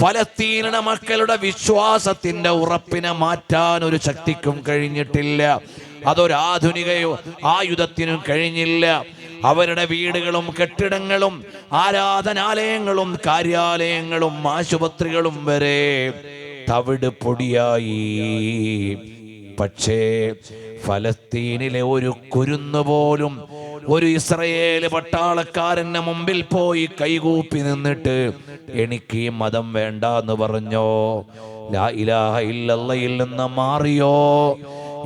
ഫലസ്തീനിയുടെ മക്കളുടെ വിശ്വാസത്തിന്റെ ഉറപ്പിനെ മാറ്റാൻ ഒരു ശക്തിക്കും കഴിഞ്ഞിട്ടില്ല. അതൊരാധുനിക ആയുധത്തിനും കഴിഞ്ഞില്ല. അവരുടെ വീടുകളും കെട്ടിടങ്ങളും ആരാധനാലയങ്ങളും കാര്യാലയങ്ങളും ആശുപത്രികളും വരെ തവിട് പൊടിയായി. പക്ഷേ ഫലസ്തീനിലെ ഒരു കുരുന്നു പോലും ഒരു ഇസ്രയേൽ പട്ടാളക്കാരന്റെ മുമ്പിൽ പോയി കൈകൂപ്പി നിന്നിട്ട് എനിക്ക് ഈ മതം വേണ്ട എന്ന് പറഞ്ഞോ? ലാ ഇലാഹ ഇല്ലല്ലയിൽ നിന്ന് മാറിയോ?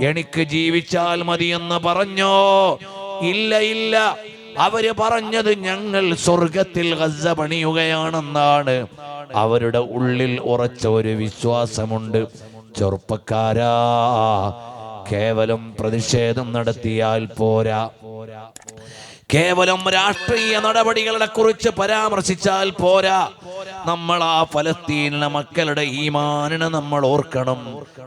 എനിക്ക് ജീവിച്ചാൽ മതിയെന്ന് പറഞ്ഞോ? ഇല്ല ഇല്ല. അവർ പറഞ്ഞത് ഞങ്ങൾ സ്വർഗത്തിൽ ഗസ പണിയുകയാണെന്നാണ്. അവരുടെ ഉള്ളിൽ ഉറച്ച ഒരു വിശ്വാസമുണ്ട്. ചെറുപ്പക്കാരാ കേവലം പ്രതിഷേധം നടത്തിയാൽ പോരാ. കേവലം രാഷ്ട്രീയ നടപടികളെ കുറിച്ച് പരാമർശിച്ചാൽ പോരാ. നമ്മൾ ആ ഫലസ്തീനിലെ മക്കളുടെ ഈമാനിനെ നമ്മൾ ഓർക്കണം.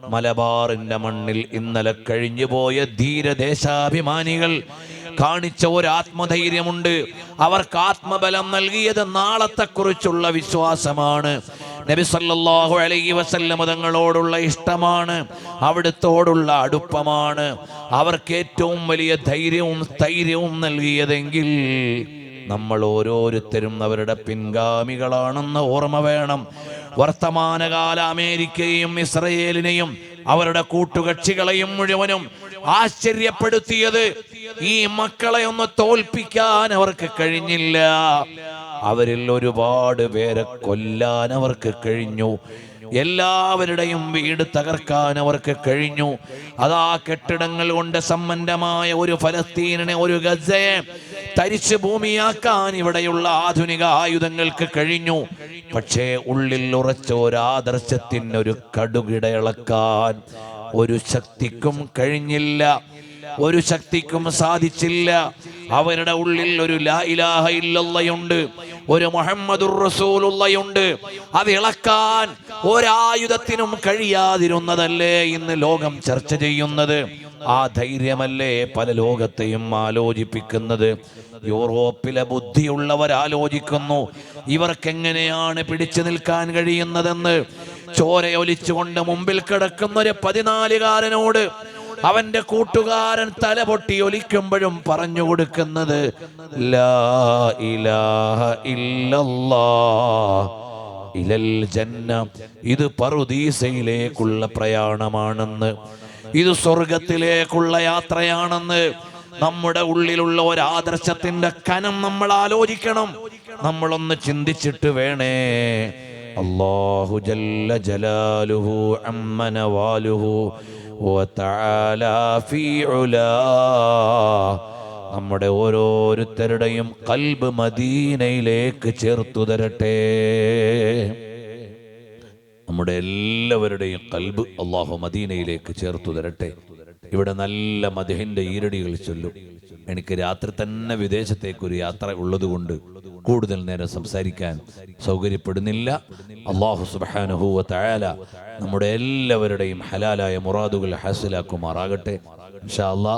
മലബാറിന്റെ മണ്ണിൽ ഇന്നലെ കഴിഞ്ഞുപോയ ധീരദേശാഭിമാനികൾ കാണിച്ച ഒരു ആത്മധൈര്യമുണ്ട് അവർക്ക് ആത്മബലം നൽകിയത് നാളത്തെക്കുറിച്ചുള്ള വിശ്വാസമാണ്. നബി സല്ലല്ലാഹു അലൈഹി വസല്ലം തങ്ങളോടുള്ള ഇഷ്ടമാണ് അവിടുത്തോടുള്ള അടുപ്പമാണ്. അവർക്ക് ഏറ്റവും വലിയ ധൈര്യവും സ്ഥൈര്യവും നൽകിയതെങ്കിൽ നമ്മൾ ഓരോരുത്തരും അവരുടെ പിൻഗാമികളാണെന്ന് ഓർമ്മ വേണം. വർത്തമാനകാല അമേരിക്കയെയും ഇസ്രയേലിനെയും അവരുടെ കൂട്ടുകക്ഷികളെയും മുഴുവനും ആശ്ചര്യപ്പെടുത്തിയത് ഈ മക്കളെ ഒന്ന് തോൽപ്പിക്കാൻ അവർക്ക് കഴിഞ്ഞില്ല. അവരിൽ ഒരുപാട് പേരെ കൊല്ലാൻ അവർക്ക് കഴിഞ്ഞു. എല്ലാവരുടെയും വീട് തകർക്കാൻ അവർക്ക് കഴിഞ്ഞു. അതാ കെട്ടിടങ്ങൾ കൊണ്ട് സമ്പന്നമായ ഒരു ഫലസ്തീനെ ഒരു ഗസയെ തരിച്ച് ഭൂമിയാക്കാൻ ഇവിടെയുള്ള ആധുനിക ആയുധങ്ങൾക്ക് കഴിഞ്ഞു. പക്ഷേ ഉള്ളിൽ ഉറച്ച ഒരു ആദർശത്തിന് ഒരു കടുകിടയിളക്കാൻ ഒരു ശക്തിക്കും കഴിഞ്ഞില്ല. ഒരു ശക്തിക്കും സാധിച്ചില്ല. അവരുടെ ഉള്ളിൽ ഒരു ലാ ഇലാഹ ഇല്ലല്ലയുണ്ട് ഒരു മുഹമ്മദുർ റസൂലുള്ളയുണ്ട്. അത് ഇളക്കാൻ ഒരായുധത്തിനും കഴിയാതിരുന്നതല്ലേ ഇന്ന് ലോകം ചർച്ച ചെയ്യുന്നത്. ആ ധൈര്യമല്ലേ പല ലോകത്തെയും ആലോചിപ്പിക്കുന്നത്. യൂറോപ്പിലെ ബുദ്ധിയുള്ളവർ ആലോചിക്കുന്നു ഇവർക്കെങ്ങനെയാണ് പിടിച്ചു നിൽക്കാൻ കഴിയുന്നതെന്ന്. ചോരയൊലിച്ചുകൊണ്ട് മുമ്പിൽ കിടക്കുന്ന ഒരു പതിനാലുകാരനോട് അവന്റെ കൂട്ടുകാരൻ തല പൊട്ടി ഒലിക്കുമ്പോഴും പറഞ്ഞു കൊടുക്കുന്നത് ഇലൽ ജന്ന ഇത് പറുദീസയിലേക്കുള്ള പ്രയാണമാണെന്ന് ഇത് സ്വർഗത്തിലേക്കുള്ള യാത്രയാണെന്ന് നമ്മുടെ ഉള്ളിലുള്ള ഒരു ആദർശത്തിന്റെ കനം നമ്മൾ ആലോചിക്കണം. നമ്മളൊന്ന് ചിന്തിച്ചിട്ട് വേണേ. അള്ളാഹു ജല്ല ജലാലുഹു അമ്മന നമ്മുടെ ഓരോരുത്തരുടെയും കൽബ് മദീനയിലേക്ക് ചേർത്തു തരട്ടെ. നമ്മുടെ എല്ലാവരുടെയും കൽബ് അള്ളാഹു മദീനയിലേക്ക് ചേർത്തു തരട്ടെ. ഇവിടെ നല്ല മദഹിന്റെ ഈരടികൾ ചൊല്ലും. എനിക്ക് രാത്രി തന്നെ വിദേശത്തേക്കൊരു യാത്ര ഉള്ളതുകൊണ്ട് കൂടുതൽ നേരം സംസാരിക്കാൻ സൗകര്യപ്പെടുന്നില്ല. അള്ളാഹു സുബാനുഹൂവ തയാല നമ്മുടെ എല്ലാവരുടെയും ഹലാലായ മുറാദുകൾ ഹാസിലാക്കുമാറാകട്ടെ. ഇൻഷാ അള്ളാ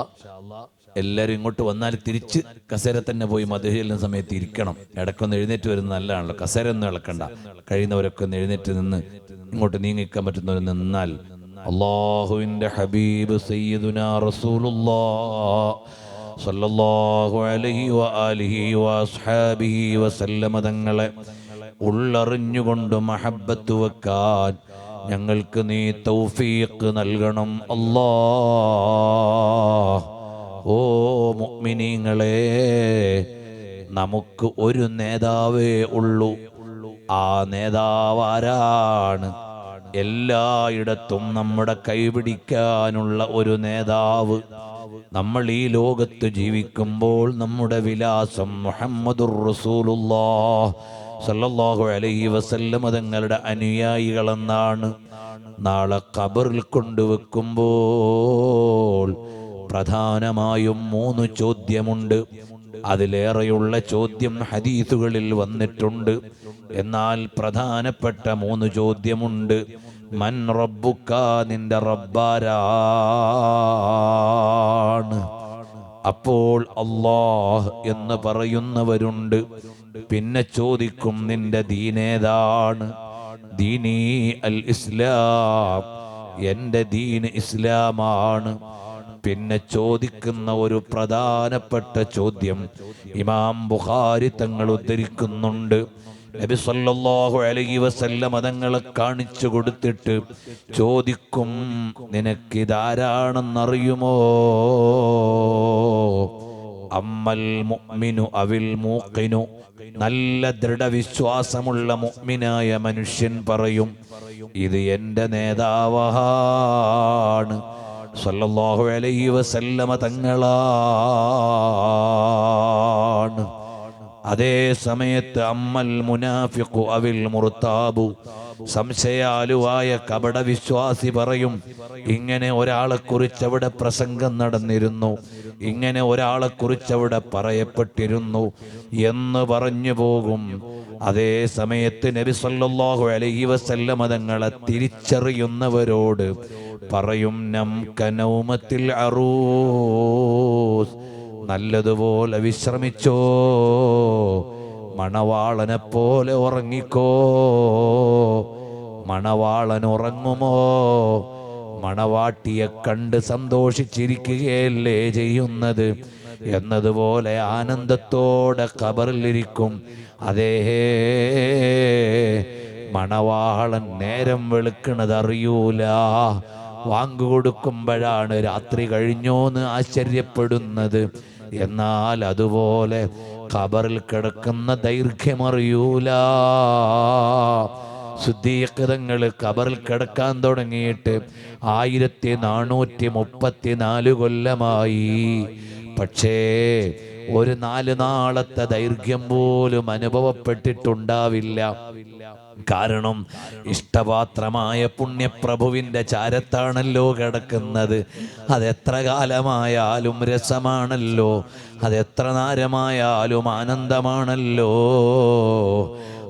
എല്ലാവരും ഇങ്ങോട്ട് വന്നാൽ തിരിച്ച് കസേര തന്നെ പോയി മധുരയിലും സമയത്ത് ഇരിക്കണം. ഇടക്കൊന്ന് എഴുന്നേറ്റ് വരുന്നത് നല്ലതാണല്ലോ. കസേര ഒന്നും ഇളക്കണ്ട. കഴിയുന്നവരൊക്കെ ഒന്ന് എഴുന്നേറ്റ് നിന്ന് ഇങ്ങോട്ട് നീങ്ങിക്കാൻ പറ്റുന്നവർ നിന്നാൽ അള്ളാഹുവിന്റെ ഹബീബ് സയ്യിദുന റസൂലുള്ളാ. സല്ലല്ലാഹു അലൈഹി വആലിഹി വഅസ്ഹാബിഹി വസല്ലമ തങ്ങളെ ഉള്ളറിഞ്ഞുകൊണ്ട് മഹബത്ത് വെക്കാൻ ഞങ്ങൾക്ക് നീ തൗഫീഖ് നൽകണം. അല്ലാ ഓ മുഅ്മിനീങ്ങളെ നമുക്ക് ഒരു നേതാവേ ഉള്ളൂ. ആ നേതാവ് ആരാണ് എല്ലായിടത്തും നമ്മുടെ കൈപിടിക്കാനുള്ള ഒരു നേതാവ്. നമ്മൾ ഈ ലോകത്ത് ജീവിക്കുമ്പോൾ നമ്മുടെ വിലാസം മുഹമ്മദുർ റസൂലുള്ളാഹ് സല്ലല്ലാഹു അലൈഹി വസല്ലം തങ്ങളുടെ അനുയായികളെന്നാണ്. നാളെ ഖബറിൽ കൊണ്ടുവെക്കുമ്പോൾ പ്രധാനമായും മൂന്ന് ചോദ്യമുണ്ട്. അതിലേറെയുള്ള ചോദ്യം ഹദീസുകളിൽ വന്നിട്ടുണ്ട്. എന്നാൽ പ്രധാനപ്പെട്ട മൂന്ന് ചോദ്യമുണ്ട്. മൻ റബ്ബുക്ക നിന്റെ റബ്ബാരാണ്. അപ്പോൾ അള്ളാഹ് എന്ന് പറയുന്നവരുണ്ട്. പിന്നെ ചോദിക്കും നിന്റെ ദീനേതാണ്? ദീനീ അൽ ഇസ്ലാം. എന്റെ ദീൻ ഇസ്ലാമാണ്. പിന്നെ ചോദിക്കുന്ന ഒരു പ്രധാനപ്പെട്ട ചോദ്യം. ഇമാം ബുഖാരി തങ്ങൾ ഉദ്ധരിക്കുന്നുണ്ട്. നബി സല്ലല്ലാഹു അലൈഹി വസല്ലം അതങ്ങളെ കാണിച്ചു കൊടുത്തിട്ട് ചോദിക്കും നിനക്കിതാരാണെന്നറിയുമോ അമ്മൽ മുഅ്മിനു അവിൽ മൂക്കിനു നല്ല ദൃഢവിശ്വാസമുള്ള മുഅ്മിനായ മനുഷ്യൻ പറയും ഇത് എന്റെ നേതാവാണ്. സല്ലല്ലാഹു അലൈഹി വസല്ലമ തങ്ങളാണ്. അതേ സമയത്ത് അമ്മൽ മുനാഫിഖു അവിൽ മുർത്താബു സംശയാലുവായ കപട വിശ്വാസി പറയും ഇങ്ങനെ ഒരാളെ കുറിച്ച് അവിടെ പ്രസംഗം നടന്നിരുന്നു ഇങ്ങനെ ഒരാളെ കുറിച്ച് അവിടെ പറയപ്പെട്ടിരുന്നു എന്ന് പറഞ്ഞു പോകും. അതേ സമയത്ത് നബി സല്ലല്ലാഹു അലൈഹി വസല്ലമ തങ്ങളെ തിരിച്ചറിയുന്നവരോട് പറയും നം കനൗമത്തിൽ അറൂസ് നല്ലതുപോലെ വിശ്രമിച്ചോ മണവാളനെ പോലെ ഉറങ്ങിക്കോ മണവാളൻ ഉറങ്ങുമോ മണവാട്ടിയെ കണ്ട് സന്തോഷിച്ചിരിക്കുകയല്ലേ ചെയ്യുന്നത്? എന്നതുപോലെ ആനന്ദത്തോടെ കബറിലിരിക്കും അതേ മണവാളൻ നേരം വെളുക്കണത് വാങ്ങു കൊടുക്കുമ്പോഴാണ് രാത്രി കഴിഞ്ഞോന്ന് ആശ്ചര്യപ്പെടുന്നത്. എന്നാൽ അതുപോലെ ഖബറിൽ കിടക്കുന്ന ദൈർഘ്യമറിയൂല. ശുദ്ധീകൃതങ്ങൾ ഖബറിൽ കിടക്കാൻ തുടങ്ങിയിട്ട് ആയിരത്തി നാനൂറ്റി മുപ്പത്തി നാല് കൊല്ലമായി. പക്ഷേ ഒരു നാല് നാളത്തെ ദൈർഘ്യം പോലും അനുഭവപ്പെട്ടിട്ടുണ്ടാവില്ല. കാരണം ഇഷ്ടപാത്രമായ പുണ്യപ്രഭുവിന്റെ ചാരത്താണല്ലോ കിടക്കുന്നത്. അതെത്ര കാലമായാലും രസമാണല്ലോ. അതെത്ര നാരമായാലും ആനന്ദമാണല്ലോ.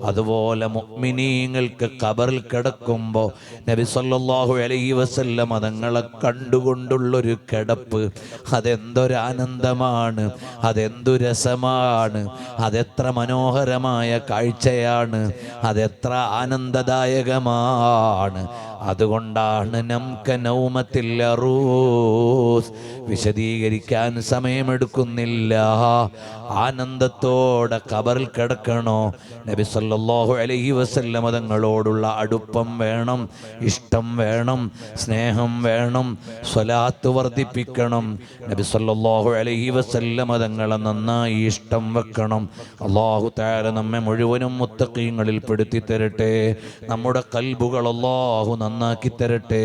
അതുപോലെ മുഅ്മിനീങ്ങൾക്ക് കബറിൽ കിടക്കുമ്പോൾ നബി സല്ലാഹു അലൈഹി വസല്ലം അതങ്ങളെ കണ്ടുകൊണ്ടുള്ളൊരു കിടപ്പ്. അതെന്തൊരാനന്ദമാണ് അതെന്തു രസമാണ് അതെത്ര മനോഹരമായ കാഴ്ചയാണ് അതെത്ര ആനന്ദദായകമാണ്. അതുകൊണ്ടാണ് നമുക്ക് നൗമത്തിൽ അറൂസ് വിശദീകരിക്കാൻ സമയമെടുക്കുന്നില്ല. ആനന്ദത്തോടെ കബറിൽ കിടക്കണോ? നബി സല്ലല്ലാഹു അലൈഹി വസല്ലം തങ്ങളോടുള്ള അടുപ്പം വേണം ഇഷ്ടം വേണം സ്നേഹം വേണം സ്വലാത്ത് വർദ്ധിപ്പിക്കണം. നബി സല്ലല്ലാഹു അലൈഹി വസല്ലം തങ്ങളെ നന്നായി ഇഷ്ടം വെക്കണം. അള്ളാഹു താര നമ്മെ മുഴുവനും മുത്തക്കീങ്ങളിൽ പെടുത്തി തരട്ടെ നമ്മുടെ കൽബുകൾ അള്ളാഹു നന്നാക്കി തരട്ടെ.